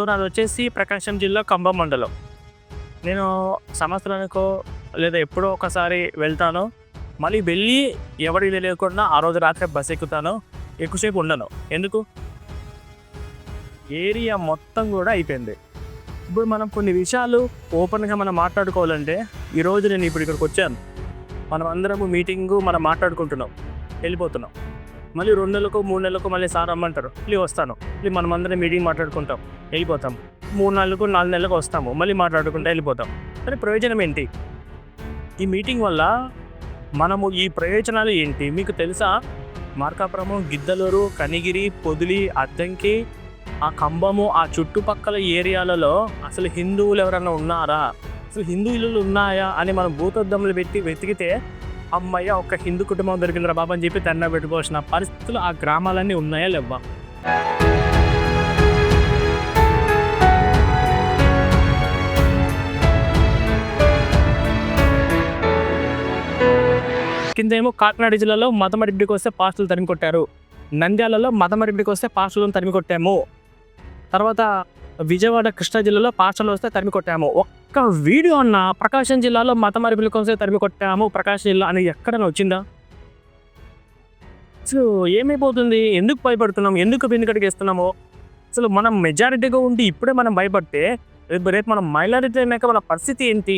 So నాది వచ్చేసి ప్రకాశం జిల్లా కంబం మండలం. నేను సంవత్సరానికో లేదా ఎప్పుడో ఒకసారి వెళ్తాను. మళ్ళీ వెళ్ళి ఎవరి లేకుండా ఆ రోజు రాత్రి బస్ ఎక్కుతాను. ఎక్కువసేపు ఉండను. ఎందుకు? ఏరియా మొత్తం కూడా అయిపోయింది. ఇప్పుడు మనం కొన్ని విషయాలు ఓపెన్గా మనం మాట్లాడుకోవాలంటే ఈరోజు నేను ఇప్పుడు ఇక్కడికి వచ్చాను. మనం అందరము మీటింగు మనం మాట్లాడుకుంటున్నాం. వెళ్ళిపోతున్నాం. మళ్ళీ రెండు నెలలకు మూడు నెలలకు మళ్ళీ సార్ రమ్మంటారు. మళ్ళీ వస్తాను. మళ్ళీ మనం అందరం మీటింగ్ మాట్లాడుకుంటాం. వెళ్ళిపోతాం. మూడు నెలలకు నాలుగు నెలలకు వస్తాము. మళ్ళీ మాట్లాడుకుంటూ వెళ్ళిపోతాం. కానీ ప్రయోజనం ఏంటి? ఈ మీటింగ్ వల్ల మనము ఈ ప్రయోజనాలు ఏంటి? మీకు తెలుసా? మార్కాపురము గిద్దలూరు కనిగిరి పొదిలి అద్దంకి ఆ కంబము ఆ చుట్టుపక్కల ఏరియాలలో అసలు హిందువులు ఎవరైనా ఉన్నారా? అసలు హిందూ ఇల్లులు ఉన్నాయా? అని మనం భూతద్దములు పెట్టి వెతికితే అమ్మయ్య ఒక హిందూ కుటుంబం దొరికిందిరా బాబు అని చెప్పి తెన్న పెట్టుకోవాల్సిన పరిస్థితులు ఆ గ్రామాలన్నీ ఉన్నాయా లేవా కిందేమో కాకినాడ జిల్లాలో మతమరెడ్డికి వస్తే పాస్టులు తరిమి కొట్టారు. నంద్యాలలో మతమరెడ్డికి వస్తే పాస్టులను తరిమి కొట్టాము. తర్వాత విజయవాడ కృష్ణా జిల్లాలో పాస్టర్లు వస్తే తరిమి కొట్టాము. ఒక్క వీడియో అన్న ప్రకాశం జిల్లాలో మతమరిపిలకు వస్తే తరిమి కొట్టాము. ప్రకాశం జిల్లా అని ఎక్కడైనా వచ్చిందా? అసలు ఏమైపోతుంది? ఎందుకు భయపడుతున్నాం? ఎందుకు వెనుకడికి వేస్తున్నాము అసలు మనం మెజారిటీగా ఉండి ఇప్పుడే మనం భయపడితే రేపు రేపు మనం మైనారిటీ అయినాక మన పరిస్థితి ఏంటి?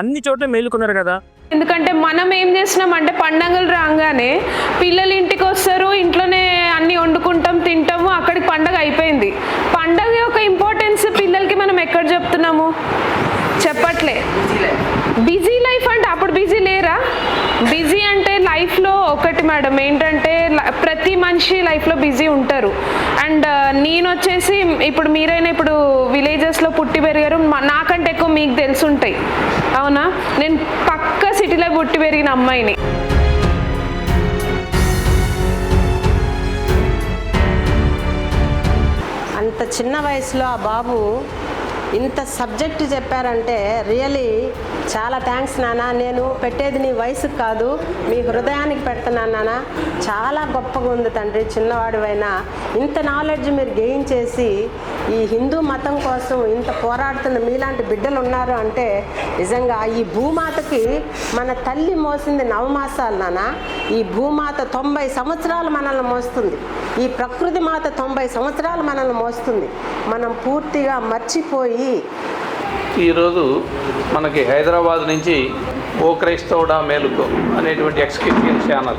అన్ని చోట్ల మేలుకున్నారు కదా. ఎందుకంటే మనం ఏం చేస్తున్నాం అంటే పండగలు రాగానే పిల్లలు ఇంటికి వస్తారు ఇంట్లోనే అన్ని వండుకుంటాం తింటాము అక్కడికి పండగ అయిపోయింది. పండగ యొక్క ఇంపార్టెన్స్ పిల్లలకి మనం ఎక్కడ చెప్తున్నాము? చెప్పట్లే బిజీ లైఫ్ అంటే అప్పుడు బిజీ లేరా? బిజీ అంటే లైఫ్లో ఒకటి మేడం ఏంటంటే ల- ప్రతి మనిషి లైఫ్లో బిజీ ఉంటారు. అండ్ uh, నేను వచ్చేసి ఇప్పుడు మీరైనా ఇప్పుడు విలేజెస్లో పుట్టి పెరిగారు నాకంటే ఎక్కువ మీకు తెలిసి ఉంటాయి అవునా? నేను పక్క సిటీలో పుట్టి పెరిగిన అమ్మాయిని. అంత చిన్న వయసులో ఆ బాబు ఇంత సబ్జెక్ట్ చెప్పారంటే రియలీ చాలా థ్యాంక్స్ నాన్న. నేను పెట్టేది నీ వయసుకు కాదు మీ హృదయానికి పెడుతున్నాను నాన్న. చాలా గొప్పగా ఉంది తండ్రి చిన్నవాడివైనా. ఇంత నాలెడ్జ్ మీరు గెయిన్ చేసి ఈ హిందూ మతం కోసం ఇంత పోరాడుతున్న మీలాంటి బిడ్డలు ఉన్నారు అంటే నిజంగా ఈ భూమాతకి మన తల్లి మోసింది నవమాసాలు నాన్న. ఈ భూమాత తొంభై సంవత్సరాలు మనల్ని మోస్తుంది. ఈ ప్రకృతి మాత తొంభై సంవత్సరాలు మనల్ని మోస్తుంది. మనం పూర్తిగా మర్చిపోయి ఈరోజు మనకి హైదరాబాద్ నుంచి ఓ క్రైస్తవుడా మేలుకో అనేటువంటి ఎక్స్క్యూటివ్ ఛానల్.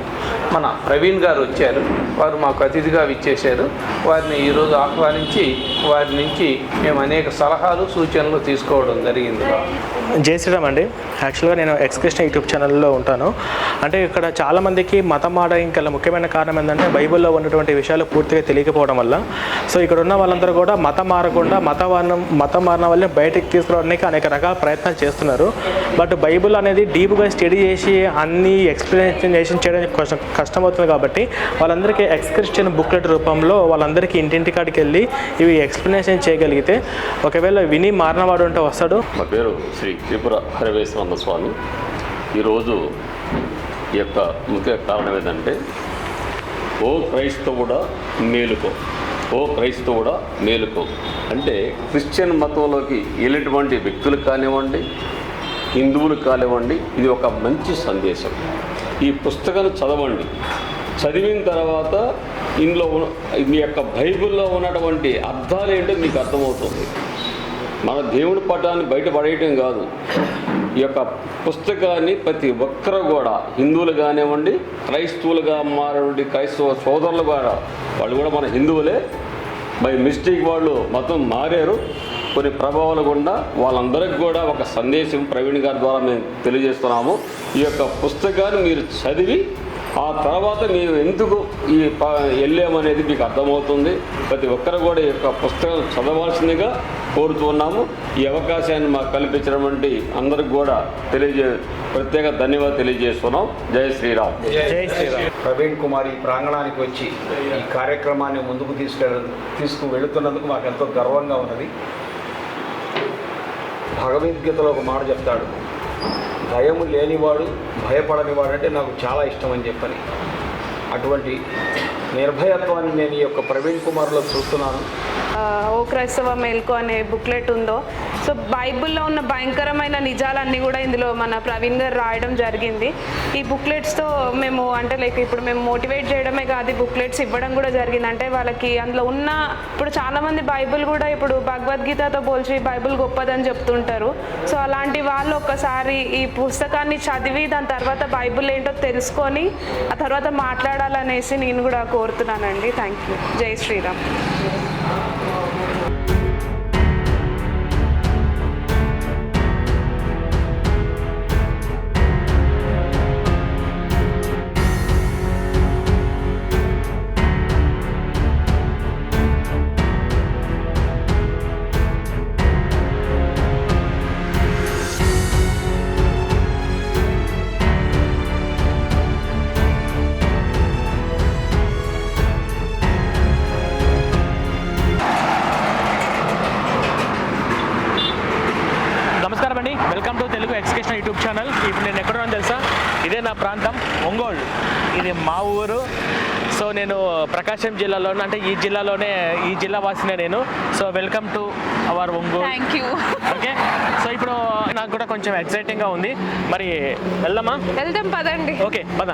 మన ప్రవీణ్ గారు వచ్చారు. వారు మాకు అతిథిగా విచ్చేశారు. వారిని ఈరోజు ఆహ్వానించి వారి నుంచి మేము అనేక సలహాలు సూచనలు తీసుకోవడం జరిగింది. జై శ్రీరామ్ అండి. యాక్చువల్గా నేను ఎక్స్క్రిషన్ యూట్యూబ్ ఛానల్లో ఉంటాను. అంటే ఇక్కడ చాలామందికి మతం ఆడడానికి గల ముఖ్యమైన కారణం ఏంటంటే బైబిల్లో ఉన్నటువంటి విషయాలు పూర్తిగా తెలియకపోవడం వల్ల. సో ఇక్కడ ఉన్న వాళ్ళందరూ కూడా మతం మారకుండా మత మతం మారిన వాళ్ళని బయటకు తీసుకురావడానికి అనేక రకాల ప్రయత్నాలు చేస్తున్నారు. బట్ బైబిల్ అనేది డీప్గా స్టడీ చేసి అన్ని ఎక్స్ప్లెనేషన్ చేయడానికి కొంచెం కష్టం అవుతుంది కాబట్టి వాళ్ళందరికీ ఎక్స్క్రిప్షన్ బుక్లెట్ రూపంలో వాళ్ళందరికీ ఇంటింటికాడికి వెళ్ళి ఇవి ఎక్స్ప్లెనేషన్ చేయగలిగితే ఒకవేళ విని మారినవాడు ఉంటే వస్తాడు. నా పేరు శ్రీ త్రిపుర హరివేశ్వర స్వామి. ఈరోజు ఈ యొక్క ముఖ్య కారణం ఏంటంటే ఓ క్రైస్తవుడా మేలుకో ఓ క్రైస్తవుడా మేలుకో. అంటే క్రిస్టియన్ మతంలోకి వెళ్ళినటువంటి వ్యక్తులు కానివ్వండి హిందువులు కానివ్వండి ఇది ఒక మంచి సందేశం. ఈ పుస్తకం చదవండి. చదివిన తర్వాత ఇందులో ఉన్న మీ యొక్క బైబిల్లో ఉన్నటువంటి అర్థాలు ఏంటో మీకు అర్థమవుతుంది. మన దేవుని పటాన్ని బయటపడేయటం కాదు. ఈ యొక్క పుస్తకాన్ని ప్రతి ఒక్కరు కూడా హిందువులు కానివ్వండి క్రైస్తవులుగా మారినటువంటి క్రైస్తవ సోదరులు కూడా వాళ్ళు కూడా మన హిందువులే. బై మిస్టేక్ వాళ్ళు మతం మారారు. కొన్ని ప్రభావాలు గుండా వాళ్ళందరికీ కూడా ఒక సందేశం ప్రవీణ్ గారి ద్వారా మేము తెలియజేస్తున్నాము. ఈ యొక్క పుస్తకాన్ని మీరు చదివి ఆ తర్వాత మేము ఎందుకు ఈ ప వెళ్ళామనేది మీకు అర్థమవుతుంది. ప్రతి ఒక్కరు కూడా ఈ యొక్క పుస్తకం చదవాల్సిందిగా కోరుతున్నాము ఈ అవకాశాన్ని మాకు కల్పించినటువంటి అందరికి కూడా తెలియజే ప్రత్యేక ధన్యవాదాలు తెలియజేస్తున్నాం. జై శ్రీరామ్. జై శ్రీరామ్. ప్రవీణ్ కుమార్ ఈ ప్రాంగణానికి వచ్చి ఈ కార్యక్రమాన్ని ముందుకు తీసుకెళ్ళ తీసుకు వెళుతున్నందుకు మాకు ఎంతో గర్వంగా ఉన్నది. భగవద్గీతలో ఒక మాట చెప్తాడు. భయము లేనివాడు భయపడనివాడు అంటే నాకు చాలా ఇష్టం అని చెప్పని. అటువంటి నిర్భయత్వాన్ని నేను ఈ యొక్క ప్రవీణ్ కుమార్లో చూస్తున్నాను. ఓ క్రైస్తవ మేల్కో అనే బుక్లెట్ ఉందో. సో బైబిల్లో ఉన్న భయంకరమైన నిజాలన్నీ కూడా ఇందులో మన ప్రవీణ్ గారు రాయడం జరిగింది. ఈ బుక్లెట్స్తో మేము అంటే లైక్ ఇప్పుడు మేము మోటివేట్ చేయడమే కాదు ఈ బుక్లెట్స్ ఇవ్వడం కూడా జరిగింది. అంటే వాళ్ళకి అందులో ఉన్న ఇప్పుడు చాలామంది బైబిల్ కూడా ఇప్పుడు భగవద్గీతతో పోల్చి బైబిల్ గొప్పదని చెప్తుంటారు. సో అలాంటి వాళ్ళు ఒక్కసారి ఈ పుస్తకాన్ని చదివి దాని తర్వాత బైబిల్ ఏంటో తెలుసుకొని ఆ తర్వాత మాట్లాడాలనేసి నేను కూడా కోరుతున్నానండి. Thank you. జై శ్రీరామ్. ప్రకాశం జిల్లాలో అంటే ఈ జిల్లాలోనే ఈ జిల్లా వాసినే నేను. So welcome to our Ongole. Thank you okay so ఇప్పుడు నాకు కూడా కొంచెం ఎక్సైటింగ్గా ఉంది. మరి వెళ్దామా? వెళ్దాం పదండి. ఓకే పద.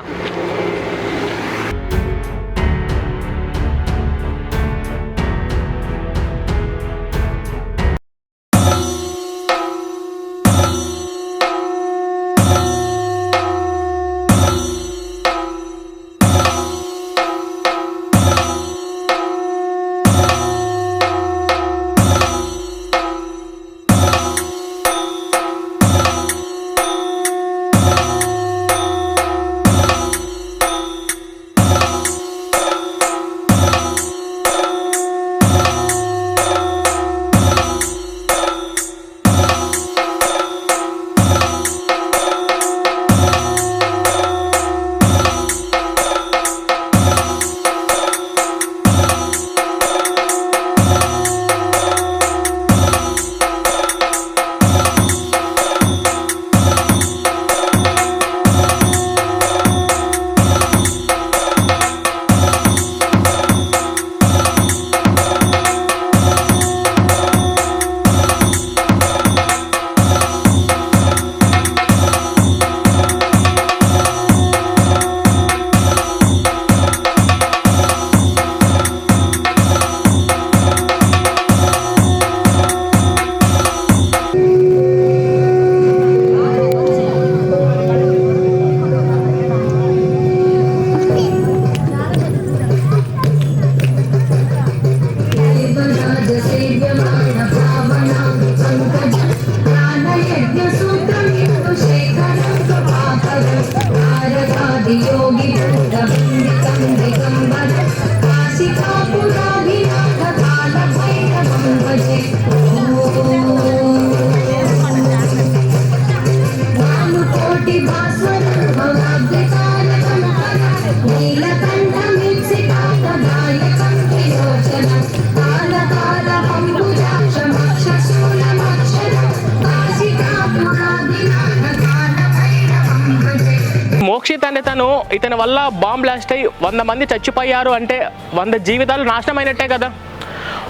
మోక్షిత్ అనే తను ఇతని వల్ల బాంబ్ బ్లాస్ట్ అయ్యి వంద మంది చచ్చిపోయారు అంటే వంద జీవితాలు నాశనమైనట్టే కదా.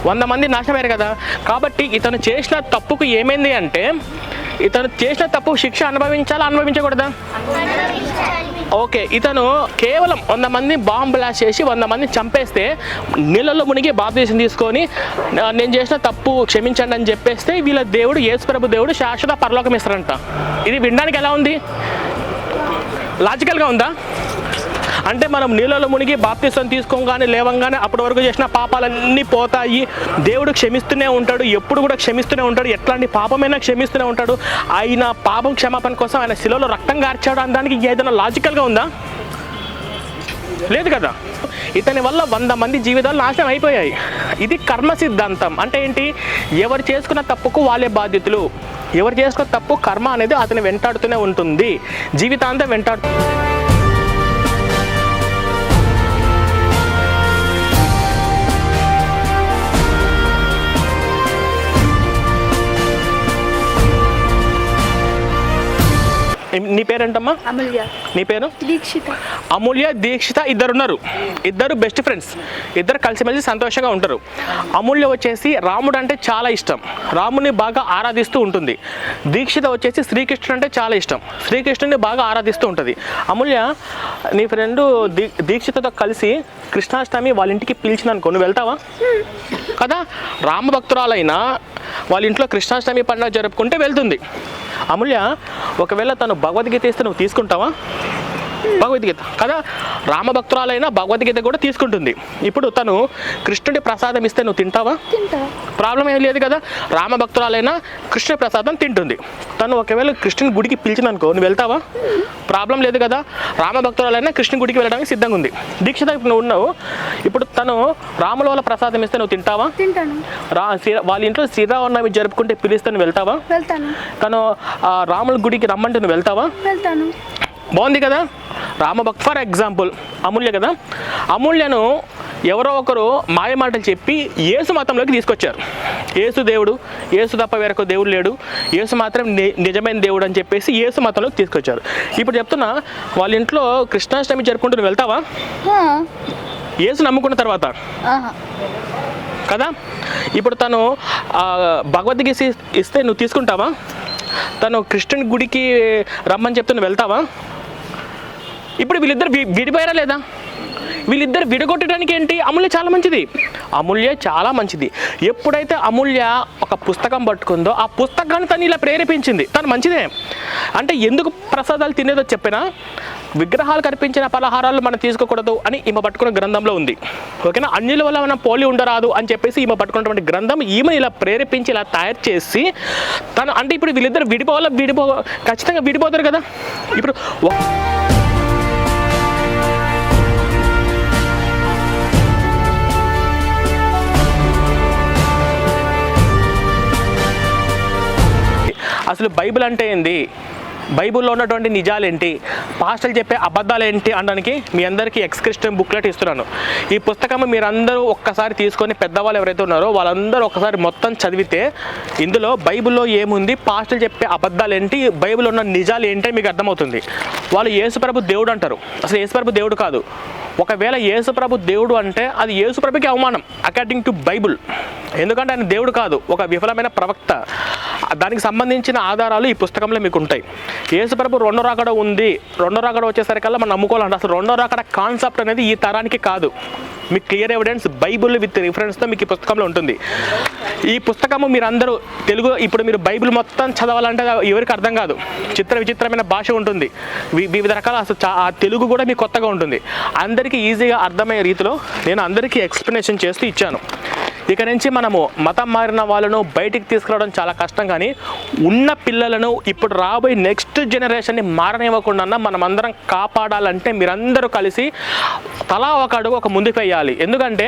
వంద మంది నాశనమయ్యారు కదా. కాబట్టి ఇతను చేసిన తప్పుకు ఏమైంది అంటే ఇతను చేసిన తప్పు శిక్ష అనుభవించాలా అనుభవించకూడదా? ఓకే ఇతను కేవలం వంద మంది బాంబ్ బ్లాస్ట్ చేసి వంద మంది చంపేస్తే నీళ్ళలో మునిగి బాప్తీసం తీసుకొని "నా- నేను చేసిన తప్పు క్షమించండి అని చెప్పేస్తే వీళ్ళ దేవుడు యేసుప్రభు దేవుడు శాశ్వత పరలోకం ఇస్తారంట ఇది వినడానికి ఎలా ఉంది? లాజికల్గా ఉందా? అంటే మనం నీళ్ళలో మునిగి బాప్తిసం తీసుకోగానే లేవంగానే అప్పటి వరకు చేసిన పాపాలన్నీ పోతాయి. దేవుడు క్షమిస్తూనే ఉంటాడు ఎప్పుడు కూడా క్షమిస్తూనే ఉంటాడు ఎట్లాంటి పాపమైనా క్షమిస్తూనే ఉంటాడు. ఆయన పాపం క్షమాపణ కోసం ఆయన శిలలో రక్తం కార్చాడు అనడానికి ఏదైనా లాజికల్గా ఉందా? లేదు కదా. ఇతని వల్ల వంద మంది జీవితాలు నాశనం అయిపోయాయి. ఇది కర్మ సిద్ధాంతం. అంటే ఏంటి? ఎవరు చేసుకున్న తప్పుకు వాళ్ళే బాధ్యతలు. ఎవరు చేసుకున్న తప్పు కర్మ అనేది అతని వెంటాడుతూనే ఉంటుంది. జీవితాంతం వెంటాడు నీ పేరేంటమ్మా? అమూల్య. నీ పేరు? దీక్షిత. అమూల్య దీక్షిత ఇద్దరు ఉన్నారు ఇద్దరు బెస్ట్ ఫ్రెండ్స్ ఇద్దరు కలిసిమెలిసి సంతోషంగా ఉంటారు. అమూల్య వచ్చేసి రాముడు అంటే చాలా ఇష్టం. రాముని బాగా ఆరాధిస్తూ ఉంటుంది. దీక్షిత వచ్చేసి శ్రీకృష్ణుడు అంటే చాలా ఇష్టం. శ్రీకృష్ణుని బాగా ఆరాధిస్తూ ఉంటుంది. అమూల్య నీ ఫ్రెండ్ దీ దీక్షితతో కలిసి కృష్ణాష్టమి వాళ్ళ ఇంటికి పిలిచిన అనుకో నువ్వు వెళ్తావా? కదా? రామభక్తురాలైనా వాళ్ళ ఇంట్లో కృష్ణాష్టమి పండుగ జరుపుకుంటే వెళ్తుంది. అమూల్య ఒకవేళ తను భగవద్గీత ఇస్తే నువ్వు తీసుకుంటావా? భగవద్గీత. కదా? రామభక్తురాలైనా భగవద్గీత కూడా తీసుకుంటుంది. ఇప్పుడు తను కృష్ణుడి ప్రసాదం ఇస్తే నువ్వు తింటావా? తింటా. ప్రాబ్లం ఏం లేదు కదా? రామభక్తురాలైనా కృష్ణ ప్రసాదం తింటుంది. తను ఒకవేళ కృష్ణుని గుడికి పిలిచిందనుకో నువ్వు వెళ్తావా? ప్రాబ్లం లేదు కదా? రామభక్తురాలైనా కృష్ణుని గుడికి వెళ్ళడానికి సిద్ధంగా ఉంది దీక్షిత నువ్వు ఉన్నావు. ఇప్పుడు తను రాముల వల్ల ప్రసాదం ఇస్తే నువ్వు తింటావా? తింటాను. రా వాళ్ళ ఇంట్లో శ్రీరామనవమి జరుపుకుంటే పిలిస్తే నువ్వు వెళ్తావా? వెళ్తాను. తను ఆ రాముల గుడికి రమ్మంటే నువ్వు వెళ్తావా? వెళ్తాను. బాగుంది కదా? రామభక్త్ ఫర్ ఎగ్జాంపుల్ అమూల్య కదా? అమూల్యను ఎవరో ఒకరు మాయ మాటలు చెప్పి యేసు మతంలోకి తీసుకొచ్చారు. యేసు దేవుడు యేసు తప్ప వేరొక దేవుడు లేడు. యేసు మాత్రం నిజమైన దేవుడు అని చెప్పేసి యేసు మతంలోకి తీసుకొచ్చారు. ఇప్పుడు చెప్తున్నా వాళ్ళ ఇంట్లో కృష్ణాష్టమి జరుపుకుంటూ వెళ్తావా. యేసు నమ్ముకున్న తర్వాత. కదా? ఇప్పుడు తను భగవద్గీత ఇస్- ఇస్తే నువ్వు తీసుకుంటావా? తను కృష్ణుని గుడికి రమ్మని చెప్తే నువ్వు వెళ్తావా? ఇప్పుడు వీళ్ళిద్దరు వి- విడిపోయారా లేదా? వీళ్ళిద్దరు విడగొట్టడానికి ఏంటి? అమూల్య చాలా మంచిది. అమూల్య చాలా మంచిది. ఎప్పుడైతే అమూల్య ఒక పుస్తకం పట్టుకుందో ఆ పుస్తకాన్ని తను ఇలా ప్రేరేపించింది. తను మంచిదే. అంటే ఎందుకు ప్రసాదాలు తినేదో చెప్పినా విగ్రహాలు కనిపించిన పలహారాలు మనం తీసుకోకూడదు అని ఈమె పట్టుకున్న గ్రంథంలో ఉంది. ఓకేనా? అన్యుల వల్ల మనం పోలి ఉండరాదు అని చెప్పేసి ఈమె పట్టుకున్నటువంటి గ్రంథం ఈమె ఇలా ప్రేరేపించి ఇలా తయారు చేసి తను అంటే ఇప్పుడు వీళ్ళిద్దరు విడిపోవాలా? విడిపో ఖచ్చితంగా విడిపోతారు కదా? ఇప్పుడు అసలు బైబిల్ అంటే ఏంది? బైబిల్లో ఉన్నటువంటి నిజాలేంటి? పాస్టర్లు చెప్పే అబద్ధాలు ఏంటి అనడానికి మీ అందరికీ ఎక్స్క్రిస్టన్ బుక్లెట్ ఇస్తున్నాను. ఈ పుస్తకం మీరందరూ ఒక్కసారి తీసుకొని పెద్దవాళ్ళు ఎవరైతే ఉన్నారో వాళ్ళందరూ ఒక్కసారి మొత్తం చదివితే ఇందులో బైబిల్లో ఏముంది? పాస్టర్లు చెప్పే అబద్ధాలు ఏంటి బైబిల్లో ఉన్న నిజాలు ఏంటి మీకు అర్థమవుతుంది. వాళ్ళు యేసుప్రభు దేవుడు అంటారు. అసలు యేసుప్రభు దేవుడు కాదు. ఒకవేళ యేసుప్రభు దేవుడు అంటే అది యేసుప్రభుకి అవమానం అకార్డింగ్ టు బైబుల్ ఎందుకంటే ఆయన దేవుడు కాదు ఒక విఫలమైన ప్రవక్త. దానికి సంబంధించిన ఆధారాలు ఈ పుస్తకంలో మీకు ఉంటాయి యేసుప్రభు రెండో రాకడ ఉంది రెండో రాకడ వచ్చేసరికల్లా మనం నమ్ముకోవాలంటే అసలు రెండో రాకడ కాన్సెప్ట్ అనేది ఈ తరానికి కాదు. మీకు క్లియర్ ఎవిడెన్స్ బైబుల్ విత్ రిఫరెన్స్తో మీకు ఈ పుస్తకంలో ఉంటుంది. ఈ పుస్తకము మీరు అందరూ తెలుగు ఇప్పుడు మీరు బైబిల్ మొత్తం చదవాలంటే ఎవరికి అర్థం కాదు. చిత్ర విచిత్రమైన భాష ఉంటుంది. వి- వివిధ రకాల ఆ తెలుగు కూడా మీకు కొత్తగా ఉంటుంది. అందరికీ ఈజీగా అర్థమయ్యే రీతిలో నేను అందరికీ ఎక్స్ప్లెనేషన్ చేస్తూ ఇచ్చాను. ఇక నుంచి మనము మతం మారిన వాళ్ళను బయటికి తీసుకురావడం చాలా కష్టం కానీ ఉన్న పిల్లలను ఇప్పుడు రాబోయే నెక్స్ట్ జనరేషన్ని మారనివ్వకుండా మనం అందరం కాపాడాలంటే మీరందరూ కలిసి తలా ఒక అడుగు ఒక ముందుకు వేయాలి. ఎందుకంటే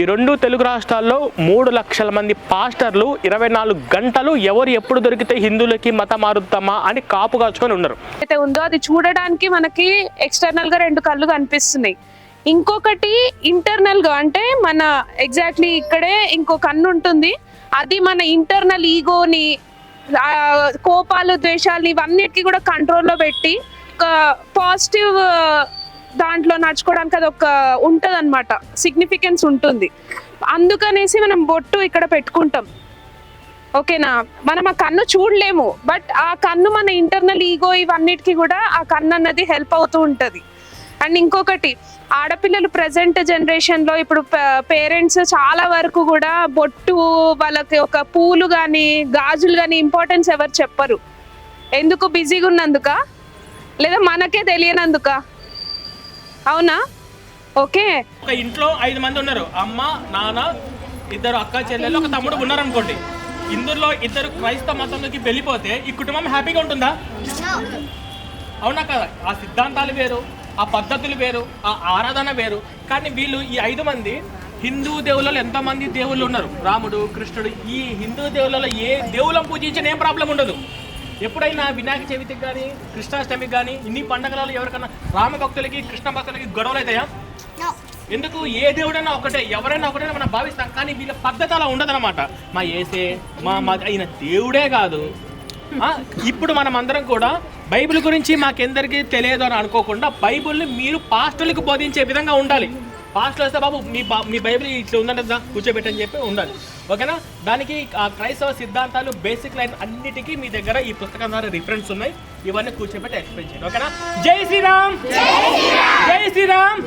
ఈ రెండు తెలుగు రాష్ట్రాల్లో మూడు లక్షల మంది పాస్టర్లు ఇరవై నాలుగు గంటలు ఎవరు ఎప్పుడు దొరికితే హిందువులకి మతం మారుద్దామా అని కాపు కాచుకొని ఉన్నారు. అయితే ఉందో అది చూడడానికి మనకి ఎక్స్టర్నల్గా రెండు కళ్ళు కనిపిస్తున్నాయి. ఇంకొకటి ఇంటర్నల్గా అంటే మన ఎగ్జాక్ట్లీ ఇక్కడే ఇంకో కన్ను ఉంటుంది. అది మన ఇంటర్నల్ ఈగోని కోపాలు ద్వేషాలని ఇవన్నిటికీ కూడా కంట్రోల్లో పెట్టి ఒక పాజిటివ్ దాంట్లో నడుచుకోవడానికి అది ఒక ఉంటుంది అనమాట సిగ్నిఫికెన్స్ ఉంటుంది. అందుకనేసి మనం బొట్టు ఇక్కడ పెట్టుకుంటాం. ఓకేనా? మనం ఆ కన్ను చూడలేము. బట్ ఆ కన్ను మన ఇంటర్నల్ ఈగో ఇవన్నిటికీ కూడా ఆ కన్ను అన్నది హెల్ప్ అవుతూ ఉంటుంది. అండ్ ఇంకొకటి ఆడపిల్లలు ప్రజెంట్ జనరేషన్లో ఇప్పుడు పేరెంట్స్ చాలా వరకు కూడా బొట్టు వాళ్ళకి ఒక పూలు కానీ గాజులు కానీ ఇంపార్టెన్స్ ఎవరు చెప్పరు. ఎందుకు బిజీగా ఉన్నందుక? లేదా మనకే తెలియనందుక? అవునా? ఓకే. ఒక ఇంట్లో ఐదు మంది ఉన్నారు. అమ్మ నాన్న ఇద్దరు అక్క చెల్లెలు ఒక తమ్ముడు ఉన్నారు అనుకోండి ఇందులో ఇద్దరు క్రైస్తవ మతంలోకి వెళ్ళిపోతే ఈ కుటుంబం హ్యాపీగా ఉంటుందా? అవునా కదా? ఆ సిద్ధాంతాలు వేరు. ఆ పద్ధతులు వేరు ఆ ఆరాధన వేరు. కానీ వీళ్ళు ఈ ఐదు మంది హిందూ దేవులలో ఎంతమంది దేవుళ్ళు ఉన్నారు? రాముడు కృష్ణుడు ఈ హిందూ దేవులలో ఏ దేవుళ్ళం పూజించిన ఏం ప్రాబ్లం ఉండదు. ఎప్పుడైనా వినాయక చవితికి కానీ కృష్ణాష్టమికి కానీ ఇన్ని పండగలలో ఎవరికైనా రామ భక్తులకి కృష్ణ భక్తులకి గొడవలు అవుతాయా? ఎందుకు? ఏ దేవుడైనా ఒకటే ఎవరైనా ఒకటే మనం భావిస్తాం. కానీ వీళ్ళ పద్ధతి అలా ఉండదన్నమాట. మా ఏసే మా మా అయిన దేవుడే కాదు. ఇప్పుడు మనం అందరం కూడా బైబిల్ గురించి మాకెందరికీ తెలియదు అని అనుకోకుండా బైబిల్ని మీరు పాస్టర్లకు బోధించే విధంగా ఉండాలి. పాస్టర్ వస్తే బాబు మీ బా మీ బైబిల్ ఇట్లా ఉందంటే దా, కూర్చోబెట్టని చెప్పి ఉండాలి. ఓకేనా? దానికి ఆ క్రైస్తవ సిద్ధాంతాలు బేసిక్ లైన్ అన్నిటికీ మీ దగ్గర ఈ పుస్తకం ద్వారా రిఫరెన్స్ ఉన్నాయి. ఇవన్నీ కూర్చోబెట్టి ఎక్స్ప్లెయిన్ చేయండి. ఓకేనా? జై శ్రీరామ్! జై శ్రీరామ్!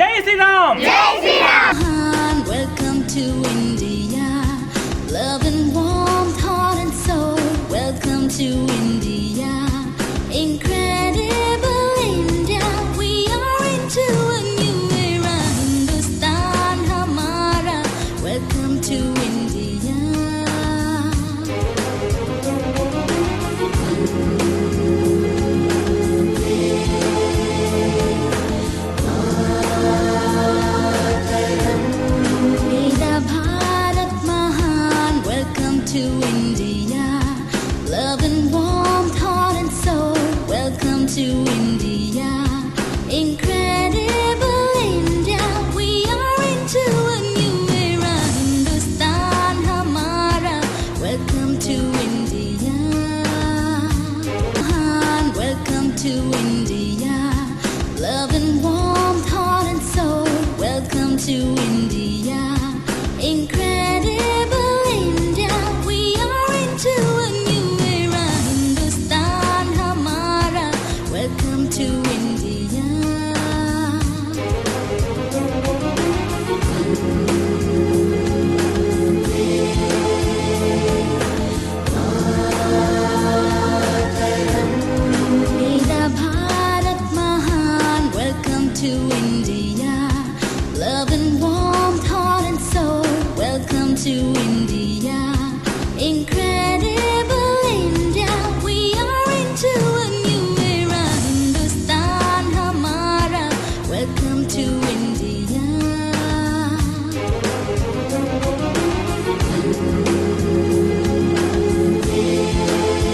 జై Sriram! welcome to India. Love and To India. Incredible India. We are into a new era. Hindustan, Hamara. Welcome to